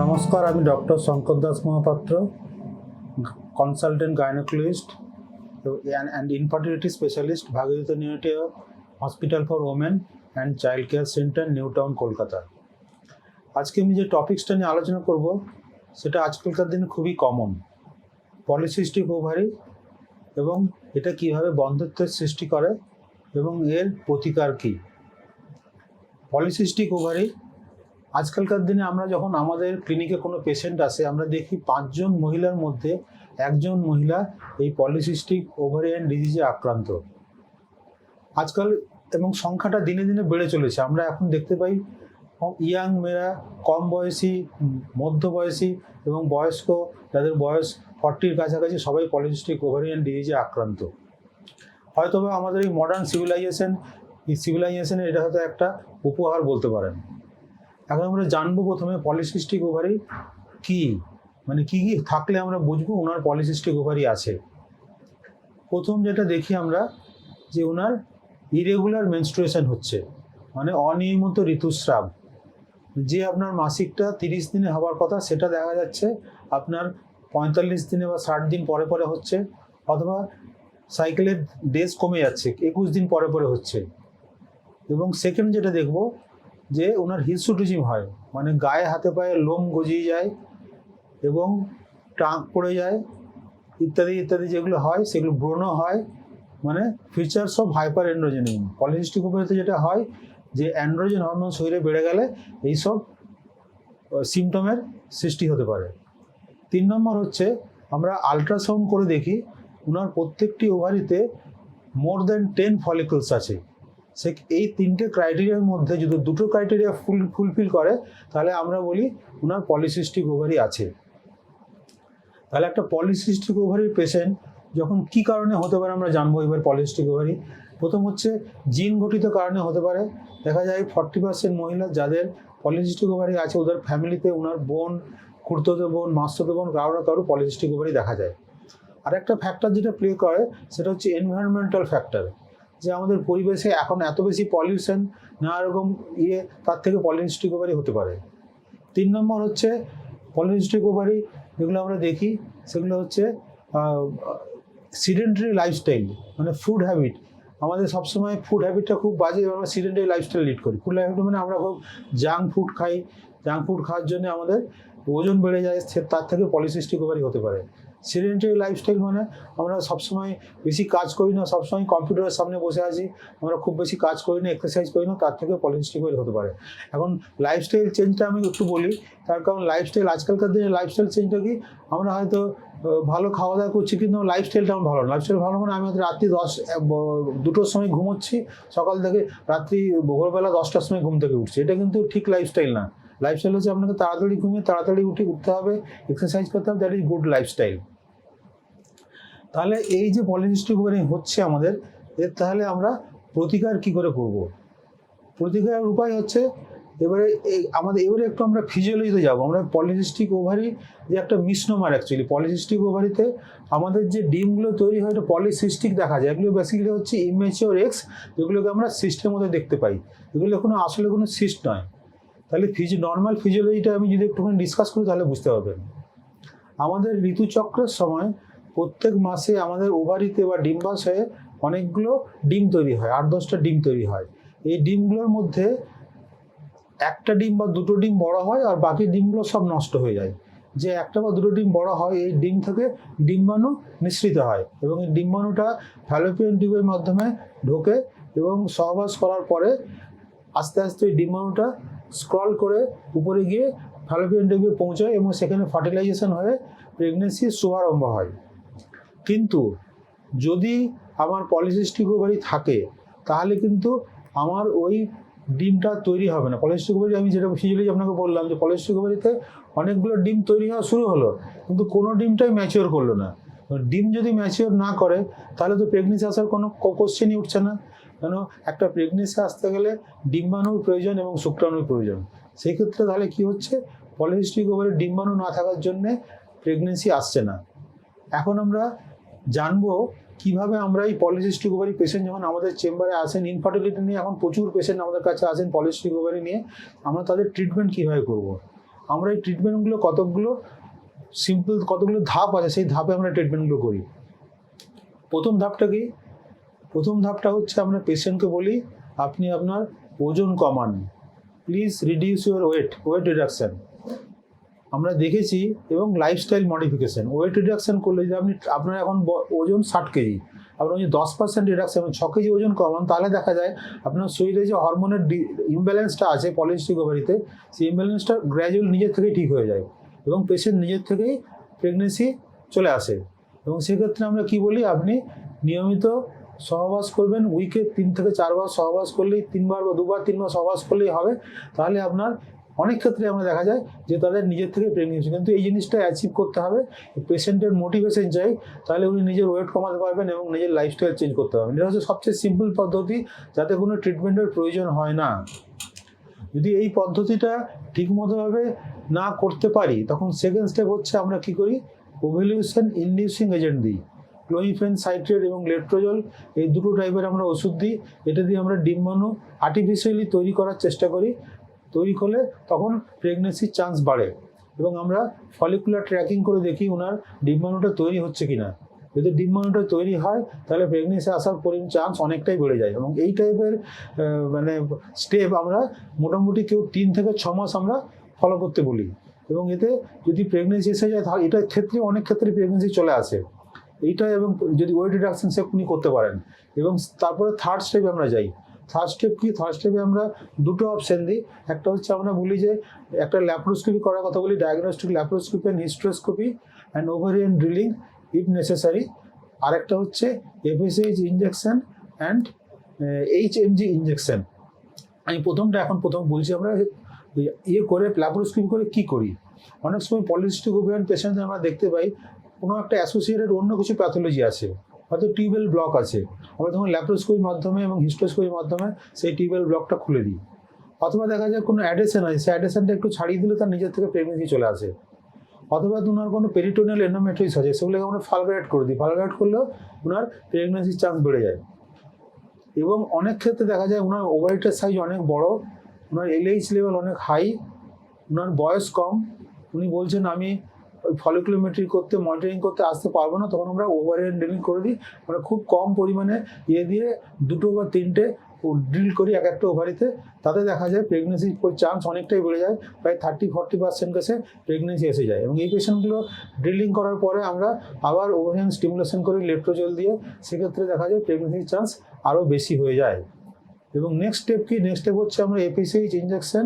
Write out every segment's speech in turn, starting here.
নমস্কার, আমি doctor Shankar Das Mahapatra consultant gynaecologist and infertility specialist Bhagirath unity hospital for women and child care centre new town Kolkata আজকে আমি যে টপিক্সটা নিয়ে আলোচনা করব, সেটা আজকালকার দিনে খুবই কমন পলিসিস্টিক ওভারি এবং এটা কীভাবে বন্ধত্বের সৃষ্টি করে এবং এর প্রতিকার কী। পলিসিস্টিক ওভারি আজকালকার দিনে আমরা যখন আমাদের ক্লিনিকে কোনো পেশেন্ট আসে আমরা দেখি পাঁচজন মহিলার মধ্যে একজন মহিলা এই পলিসিস্টিক ওভারিয়ান ডিজিজে আক্রান্ত। আজকাল এবং সংখ্যাটা দিনে দিনে বেড়ে চলেছে। আমরা এখন দেখতে পাই ইয়াং মেয়েরা কম বয়সী উম, মধ্য বয়সী এবং বয়স্ক যাদের বয়স ফর্টির কাছাকাছি সবাই পলিসিস্টিক ওভারিয়ান ডিজিজে আক্রান্ত। হয়তোবা আমাদের এই মডার্ন সিভিলাইজেশন এই সিভিলাইজেশনের এটা হয়তো একটা উপহার বলতে পারেন। এখন আমরা জানব প্রথমে পলিসিস্টিক ওভারি কি? মানে কি কি থাকলে আমরা বুঝব ওনার পলিসিস্টিক ওভারি আছে। প্রথম যেটা দেখি আমরা, যে ওনার ইরেগুলার মেনস্ট্রুয়েশন হচ্ছে মানে অনিয়মিত ঋতুস্রাব। যে আপনার মাসিকটা তিরিশ দিনে হওয়ার কথা, সেটা দেখা যাচ্ছে আপনার পঁয়তাল্লিশ দিনে বা ষাট দিন পরে পরে হচ্ছে, অথবা সাইকেলের ডেজ কমে যাচ্ছে, একুশ দিন পরে পরে হচ্ছে। এবং সেকেন্ড যেটা দেখব যে ওনার হিসুটিজিম হয় মানে গায়ে হাতে পায়ে লোম গজিয়ে যায় এবং টাক পড়ে যায়, ইত্যাদি ইত্যাদি যেগুলো হয়, সেগুলো ব্রণ হয় মানে features of hyperandrogenism polycystic ওভারিতে যেটা হয়, যে অ্যান্ড্রোজেন হরমোন শরীরে বেড়ে গেলে এইসব সিমটমের সৃষ্টি হতে পারে। তিন নম্বর হচ্ছে, আমরা আলট্রাসাউন্ড করে দেখি ওনার প্রত্যেকটি ওভারিতে মোর দেন টেন ফলিকলস আছে। সে এই তিনটে ক্রাইটেরিয়ার মধ্যে যদি দুটো ক্রাইটেরিয়া ফুল ফুলফিল করে, তাহলে আমরা বলি ওনার পলিসিস্টিক ওভারি আছে। তাহলে একটা পলিসিস্টিক ওভারির পেশেন্ট যখন কি কারণে হতে পারে আমরা জানব এবার পলিসিস্টিক ওভারি প্রথম হচ্ছে জিন ঘটিত কারণে হতে পারে। দেখা যায় ফর্টি পার্সেন্ট মহিলা যাদের পলিসিস্টিক ওভারি আছে, ওদের ফ্যামিলিতে ওনার বোন খুঁড়তো বোন, মাস্ততো বোন কারও না কারও পলিসিস্টিক ওভারি দেখা যায়। আর একটা ফ্যাক্টর যেটা প্লে করে, সেটা হচ্ছে এনভায়রনমেন্টাল ফ্যাক্টর যে আমাদের পরিবেশে এখন এত বেশি পলিউশন নানা রকম ইয়ে তার থেকে পলিসিস্টিক ওভারি হতে পারে। তিন নম্বর হচ্ছে পলিসিস্টিক ওভারি যেগুলো আমরা দেখি, সেগুলো হচ্ছে সিডেন্টারি লাইফস্টাইল মানে ফুড হ্যাবিট আমাদের সবসময় ফুড হ্যাবিটটা খুব বাজে, আমরা সিডেন্টারি লাইফস্টাইল লিড করি। ফুড হ্যাবিট মানে আমরা খুব জাঙ্ক ফুড খাই। জাঙ্ক ফুড খাওয়ার জন্য আমাদের ওজন বেড়ে যায় তার থেকে পলিসিস্টিক ওভারি হতে পারে। সিডেন্টারি লাইফস্টাইল মানে আমরা সবসময় বেশি কাজ করি না, সবসময় কম্পিউটারের সামনে বসে আছি, আমরা খুব বেশি কাজ করি না এক্সারসাইজ করি না, তার থেকে পলিসিস্টিক ওভারি হতে পারে। এখন লাইফস্টাইল চেঞ্জটা আমি একটু বলি, তার কারণ লাইফস্টাইল আজকালকার দিনে লাইফস্টাইল চেঞ্জটা কি, আমরা হয়তো ভালো খাওয়া দাওয়া করছি কিন্তু লাইফস্টাইলটা আমার ভালো লাইফস্টাইল ভালো মানে আমি হয়তো রাত্রি দশ দুটোর সময় ঘুমোচ্ছি, সকাল থেকে রাত্রি ভোরবেলা দশটার সময় ঘুম থেকে উঠছি। এটা কিন্তু ঠিক লাইফস্টাইল না। লাইফস্টাইল হচ্ছে আপনাকে তাড়াতাড়ি ঘুমিয়ে তাড়াতাড়ি উঠে, উঠতে হবে এক্সারসাইজ করতে হবে দ্যাট ইজ গুড লাইফস্টাইল তাহলে এই যে পলিসিস্টিক হচ্ছে আমাদের, এর তাহলে আমরা প্রতিকার কি করে করব? প্রতিকারের উপায় হচ্ছে এবারে আমাদের, এবারে একটু আমরা ফিজিওলজিতে যাব। আমরা পলিসিস্টিক ওভারি যে একটা মিসনোমার অ্যাকচুয়ালি পলিসিস্টিক ওভারিতে আমাদের যে ডিমগুলো তৈরি হয়, এটা পলিসিস্টিক দেখা যায়। এগুলো বেসিক্যালি হচ্ছে ইমেচিওর এক্স যেগুলোকে আমরা সিস্টের মধ্যে দেখতে পাই। এগুলো কোনো, আসলে কোনো সিস্ট নয়। তাহলে ফিজি নর্মাল ফিজিওলজিটা আমি যদি একটুখানি ডিসকাস করি, তাহলে বুঝতে পারবেন। আমাদের ঋতুচক্রের সময় প্রত্যেক মাসে আমাদের ওভারিতে বা ডিম্বাশয়ে অনেকগুলো ডিম তৈরি হয়, আট দশটা ডিম তৈরি হয়। এই ডিমগুলোর মধ্যে একটা ডিম বা দুটো ডিম বড় হয় আর বাকি ডিমগুলো সব নষ্ট হয়ে যায়। যে একটা বা দুটো ডিম বড় হয়, এই ডিম থেকে ডিম্বাণু নিঃসৃত হয় এবং এই ডিম্বাণুটা ফ্যালোপিয়ান টিউবের মাধ্যমে ঢোকে এবং সহবাস করার পরে আস্তে আস্তে ওই ডিম্বাণুটা স্ক্রল করে উপরে গিয়ে ফ্যালোপিয়ান টিউবে পৌঁছায় এবং সেখানে ফার্টিলাইজেশন হয়ে প্রেগনেন্সির শুভারম্ভ হয়। কিন্তু যদি আমার পলিসিস্টিক ওভারি থাকে, তাহলে কিন্তু আমার ওই ডিমটা তৈরি হবে না। পলিস্টিক ওভারি আমি যেটা ফিজিওলজি আপনাকে বললাম যে পলিস্টিক ওভারিতে অনেকগুলো ডিম তৈরি হওয়া শুরু হলো, কিন্তু কোনো ডিমটাই ম্যাচিওর করল না। ডিম যদি ম্যাচিওর না করে, তাহলে তো প্রেগনেন্সি আসার কোনো কোশ্চেনই উঠছে না। কেন? একটা প্রেগনেন্সি আসতে গেলে ডিম্বাণুর প্রয়োজন এবং শুক্রাণুর প্রয়োজন। সেই ক্ষেত্রে তাহলে কি হচ্ছে? পলিস্টিক ওভারে ডিম্বাণু না থাকার জন্যে প্রেগনেন্সি আসছে না। এখন আমরা জানব কীভাবে আমরা এই পলিসিস্টিক ওভারি পেশেন্ট যখন আমাদের চেম্বারে আসেন ইনফার্টিলিটি নিয়ে এখন প্রচুর পেশেন্ট আমাদের কাছে আসেন পলিসিস্টিক ওভারি নিয়ে, আমরা তাদের ট্রিটমেন্ট কীভাবে করব? আমরা এই ট্রিটমেন্টগুলো কতগুলো সিম্পল কতগুলো ধাপ আছে, সেই ধাপে আমরা ট্রিটমেন্টগুলো করি। প্রথম ধাপটা কি? প্রথম ধাপটা হচ্ছে আমরা পেশেন্টকে বলি, আপনি আপনার ওজন কমান। Please reduce your weight weight reduction আমরা দেখেছি এবং লাইফস্টাইল মডিফিকেশন ওয়েট রিডাকশন করলে যদি আপনি আপনার এখন ওজন ষাট কেজি, আপনার যদি দশ পার্সেন্ট রিডাকশন ছ কেজি ওজন কমান, তাহলে দেখা যায় আপনার শরীরে যে হরমোনের ইমব্যালেন্সটা আছে পলিস্টিক ওভারিতে সেই ইমব্যালেন্সটা গ্র্যাজুয়াল নিজের থেকেই ঠিক হয়ে যায় এবং পেশেন্ট নিজের থেকেই প্রেগনেন্সি চলে আসে। এবং সেক্ষেত্রে আমরা কি বলি? আপনি নিয়মিত সহবাস করবেন উইকে তিন থেকে চারবার সহবাস করলেই তিনবার বা দুবার তিনবার সহবাস করলেই হবে, তাহলে আপনার অনেক ক্ষেত্রে আমরা দেখা যায় যে তাদের নিজের থেকে প্রেগনেন্সি কিন্তু এই জিনিসটা অ্যাচিভ করতে হবে। পেশেন্টের মোটিভেশন চাই, তাহলে উনি নিজের ওয়েট কমাতে পারবেন এবং নিজের লাইফস্টাইল চেঞ্জ করতে পারবেন। এটা হচ্ছে সবচেয়ে সিম্পল পদ্ধতি, যাতে কোনো ট্রিটমেন্টের প্রয়োজন হয় না। যদি এই পদ্ধতিটা ঠিকমতোভাবে না করতে পারি, তখন সেকেন্ড স্টেপ হচ্ছে আমরা কি করি? ওভ্যালিউশন ইন্ডিউসিং এজেন্ট দিই। ক্লোইফেন সাইট্রেট এবং লেট্রোজল এই দুটো টাইপের আমরা ওষুধ দিই। এটা দিয়ে আমরা ডিম্বাণু আর্টিফিশিয়ালি তৈরি করার চেষ্টা করি। তৈরি করলে তখন প্রেগনেন্সির চান্স বাড়ে। এবং আমরা ফলিকুলার ট্র্যাকিং করে দেখি ওনার ডিম্বাণুটা তৈরি হচ্ছে কিনা। যদি ডিম্বাণুটা তৈরি হয়, তাহলে প্রেগনেন্সি আসার পরিমাণ চান্স অনেকটাই বেড়ে যায়। এবং এই টাইপের মানে স্টেপ আমরা মোটামুটি কেউ তিন থেকে ছ মাস আমরা ফলো করতে বলি। এবং এতে যদি প্রেগনেন্সি এসে যায়, তাহলে এটার ক্ষেত্রে অনেক ক্ষেত্রে প্রেগনেন্সি চলে আসে। এইটা এবং যদি ওয়েট রিডাকশন সে উনি করতে পারেন। এবং তারপরে থার্ড স্টেপে আমরা যাই। থার্ড স্টেপ কি? থার্ড স্টেপে আমরা দুটো অপশন দিই। একটা হচ্ছে আমরা বলি যে, একটা ল্যাপ্রোস্কোপি করার কথা বলি diagnostic laparoscopy and hysteroscopy and ovarian drilling if necessary আরেকটা হচ্ছে FSH injection and H M G injection আমি প্রথমটা এখন প্রথম বলছি আমরা ইয়ে করে ল্যাপ্রোস্কোপি করে কি করি? অনেক সময় পলিস্টিক ওভিয়ান পেশেন্ট আমরা দেখতে পাই, কোনো একটা অ্যাসোসিয়েটেড অন্য কিছু প্যাথোলজি আছে। হয়তো টিউবেল ব্লক আছে। আমরা তখন ল্যাপ্রোস্কোপির মাধ্যমে এবং হিস্টোস্কোপির মাধ্যমে সেই টিউবওয়েল ব্লকটা খুলে দিই। অথবা দেখা যায় কোনো অ্যাডেশন হয়, সেই অ্যাডেশনটা একটু ছাড়িয়ে দিলে তার নিজের থেকে প্রেগনেন্সি চলে আসে। অথবা ওনার কোনো পেরিটোনিয়াল এন্ডোমেট্রিস আছে, সেগুলোকে আমরা ফালগ্রেট করে দিই। ফালগ্রেট করলেও ওনার প্রেগনেন্সির চান্স বেড়ে যায়। এবং অনেক ক্ষেত্রে দেখা যায় ওনার ওভারিটার সাইজ অনেক বড়, ওনার এলএইচ লেভেল অনেক হাই ওনার বয়স কম। উনি বলছেন, আমি ফলিকুলোমেট্রি করতে মনিটরিং করতে আসতে পারব না, তখন আমরা ওভার ড্রিলিং করে দিই। আমরা খুব কম পরিমাণে ইয়ে দিয়ে দুটো বা তিনটে ড্রিল করি এক একটা ওভারিতে তাতে দেখা যায় প্রেগনেন্সির চান্স অনেকটাই বেড়ে যায়, প্রায় থার্টি ফর্টি পার্সেন্ট কাছে প্রেগনেন্সি এসে যায়। এবং এই পেশেন্টগুলো ড্রিলিং করার পরে আমরা আবার ওভারিয়ান স্টিমুলেশন করি লেট্রোজল দিয়ে সেক্ষেত্রে দেখা যায় প্রেগনেন্সির চান্স আরও বেশি হয়ে যায়। এবং নেক্সট স্টেপ কি? নেক্সট স্টেপ হচ্ছে আমরা এপিসিএইচ ইঞ্জেকশন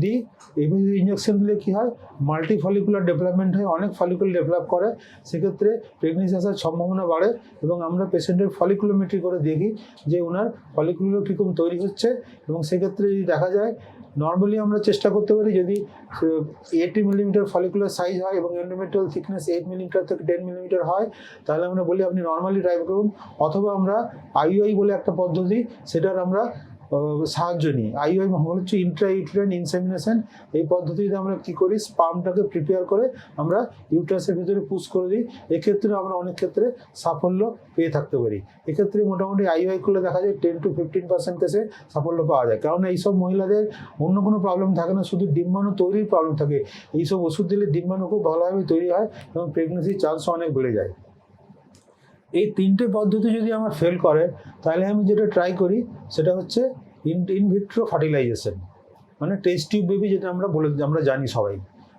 দিই এপিসিএইচ ইঞ্জেকশন দিলে কী হয়? মাল্টি ফলিকুলার ডেভেলপমেন্ট হয়, অনেক ফলিকুল ডেভেলপ করে। সেক্ষেত্রে প্রেগনেন্সি আসার সম্ভাবনা বাড়ে এবং আমরা পেশেন্টের ফলিকুলোমেট্রি করে দেখি যে ওনার ফলিকুলগুলো কীরকম তৈরি হচ্ছে এবং সেক্ষেত্রে যদি দেখা যায় নর্মালি আমরা চেষ্টা করতে পারি যদি এইটি মিলিমিটার ফলিকুলার সাইজ হয় এবং এন্ডোমেট্রিয়াল থিকনেস এইট মিলিমিটার থেকে টেন মিলিমিটার হয়, তাহলে আমরা বলি আপনি নর্মালি ড্রাইভ করুন। অথবা আমরা আইইআই বলে একটা পদ্ধতি, সেটার আমরা সাহায্য নিই আইইআই হচ্ছে ইন্ট্রা ইনসেমিনেশন এই পদ্ধতিতে আমরা কি করি? স্পামটাকে প্রিপেয়ার করে আমরা ইউট্রাসের ভিতরে পুশ করে দিই। এক্ষেত্রে আমরা অনেক ক্ষেত্রে সাফল্য পেয়ে থাকতে পারি। এক্ষেত্রে মোটামুটি আইইআই করলে দেখা যায় টেন টু ফিফটিন পার্সেন্ট কেসে সাফল্য পাওয়া যায়। কারণ এইসব মহিলাদের অন্য কোনো প্রবলেম থাকে না, শুধু ডিম্বাণু তৈরির প্রবলেম থাকে। এইসব ওষুধ দিলে ডিম্বাণু খুব ভালোভাবে তৈরি হয় এবং প্রেগনেন্সির চান্স অনেক বেড়ে যায়। এই তিনটে পদ্ধতি যদি আমার ফেল করে, তাহলে আমি যেটা ট্রাই করি, সেটা হচ্ছে ইনভিট্রো ফার্টিলাইজেশন মানে টেস্ট টিউব বেবি যেটা আমরা বলে, আমরা জানি সবাই।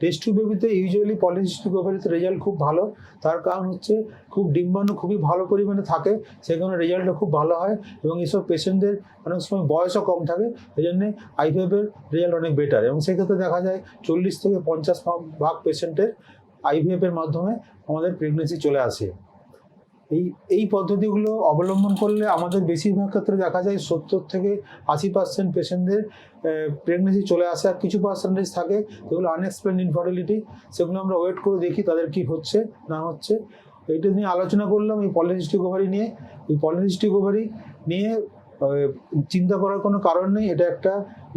টেস্ট টিউব বেবিতে ইউজুয়ালি পলিসিস্টিক ওভারিতে রেজাল্ট খুব ভালো। তার কারণ হচ্ছে খুব ডিম্বাণু খুবই ভালো পরিমাণে থাকে সেখানে রেজাল্টটা খুব ভালো হয় এবং এইসব পেশেন্টদের অনেক সময় বয়সও কম থাকে এই জন্যে আইভিএফের রেজাল্ট অনেক বেটার এবং সেক্ষেত্রে দেখা যায় চল্লিশ থেকে পঞ্চাশ ভাগ পেশেন্টের আইভিএফের মাধ্যমে আমাদের প্রেগনেন্সি চলে আসে। এই এই পদ্ধতিগুলো অবলম্বন করলে আমাদের বেশিরভাগ ক্ষেত্রে দেখা যায় সত্তর থেকে আশি পার্সেন্ট পেশেন্টদের প্রেগনেন্সি চলে আসে আর কিছু পার্সেন্টেজ থাকে যেগুলো আনএক্সপ্লেন ইনফার্টিলিটি সেগুলো আমরা ওয়েট করে দেখি তাদের কি হচ্ছে, না হচ্ছে। এইটা নিয়ে আলোচনা করলাম এই পলিসিস্টিক ওভারি নিয়ে। এই পলিসিস্টিক ওভারি নিয়ে চিন্তা করার কোনো কারণ নেই। এটা একটা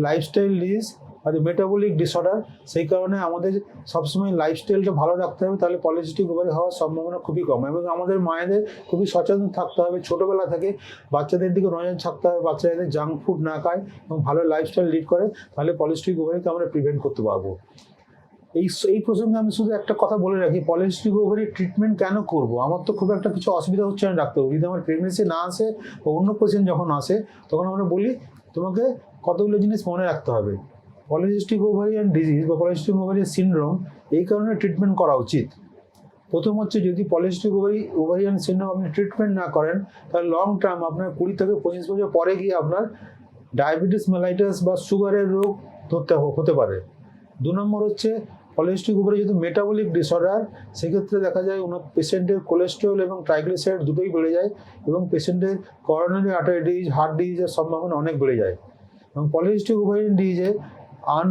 লাইফস্টাইল ডিজিজ আর মেটাবলিক ডিসঅর্ডার সেই কারণে আমাদের সবসময় লাইফস্টাইলটা ভালো রাখতে হবে, তাহলে পলিসিস্টিক ওভারি হওয়ার সম্ভাবনা খুবই কম এবং আমাদের মায়েদের খুবই সচেতন থাকতে হবে। ছোটোবেলা থেকে বাচ্চাদের দিকে নজর থাকতে হবে, বাচ্চাদের জাঙ্ক ফুড না খায় এবং ভালো লাইফস্টাইল লিড করে, তাহলে পলিস্টিক ওভারিকে আমরা প্রিভেন্ট করতে পারব। এই এই প্রসঙ্গে আমি শুধু একটা কথা বলে রাখি পলিস্টিক ওভারি ট্রিটমেন্ট কেন করব? আমার তো খুব একটা কিছু অসুবিধা হচ্ছে না ডাক্তারবাবু যদি আমার প্রেগনেন্সি না আসে বা অন্য পেশেন্ট যখন আসে, তখন আমরা বলি, তোমাকে কতগুলো জিনিস মনে রাখতে হবে? পলিস্টিক ওভারিয়ান ডিজিজ বা পলিস্টিক ওভারিয়ান সিনড্রোম এই কারণে ট্রিটমেন্ট করা উচিত। প্রথম হচ্ছে যদি পলিস্টিক ওভারি ওভারিয়ান সিনড্রোম আপনি ট্রিটমেন্ট না করেন, তাহলে লং টার্ম আপনার কুড়ি থেকে পঁচিশ বছর পরে গিয়ে আপনার ডায়াবেটিস মেলাইটাস বা সুগারের রোগ ধরতে হতে পারে। দু নম্বর হচ্ছে পলিস্টিক উপরে যেহেতু মেটাবলিক ডিসঅর্ডার সেক্ষেত্রে দেখা যায় ওনার পেশেন্টের কোলেস্ট্রল এবং ট্রাইগ্লিসাইড দুটোই বেড়ে যায় এবং পেশেন্টের করোনারি আর্টারি ডিজিজ হার্ট ডিজিজের সম্ভাবনা অনেক বেড়ে যায়। এবং পলিস্টিক ওভারিয়ান ডিজিজে আন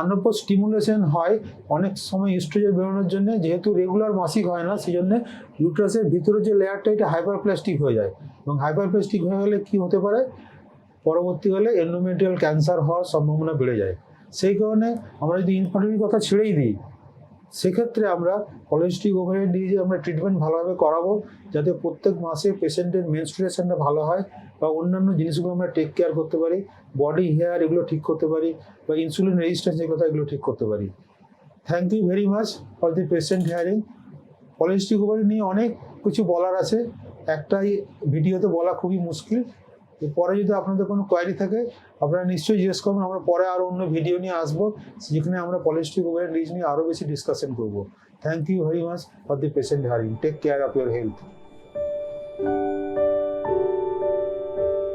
আনপ স্টিমুলেশন হয় অনেক সময় ইস্ট্রোজেন বেরোনোর জন্য, যেহেতু রেগুলার মাসিক হয় না সেই জন্য ইউট্রাসের ভিতরে যে লেয়ারটা এটা হাইপারপ্লাস্টিক হয়ে যায়। এবং হাইপারপ্লাস্টিক হয়ে গেলে কী হতে পারে? পরবর্তীকালে এন্ডোমেট্রিয়াল ক্যান্সার হওয়ার সম্ভাবনা বেড়ে যায়। সেই কারণে আমরা যদি ইনফার্টিলিটির কথা ছেড়েই দিই সেক্ষেত্রে আমরা পলিস্টিক ওভারিয়ান ডিজিজে আমরা ট্রিটমেন্ট ভালোভাবে করাবো, যাতে প্রত্যেক মাসে পেশেন্টের মেনস্ট্রুয়েশনটা ভালো হয় বা অন্যান্য জিনিসগুলো আমরা টেক কেয়ার করতে পারি বডি হেয়ার এগুলো ঠিক করতে পারি বা ইনসুলিন রেজিস্ট্যান্স যেগুলো এগুলো ঠিক করতে পারি। Thank you very much for the patient hearing polycystic ovary নিয়ে অনেক কিছু বলার আছে। একটাই ভিডিওতে বলা খুবই মুশকিল। পরে যদি আপনাদের কোনো কোয়ারি থাকে, আপনারা নিশ্চয়ই জিজ্ঞেস করবেন। আমরা পরে আরও অন্য ভিডিও নিয়ে আসব, যেখানে আমরা পলিস্টিক ওভারি রিজ নিয়ে আরও বেশি ডিসকাশন করব। Thank you very much for the patient hearing take care of your health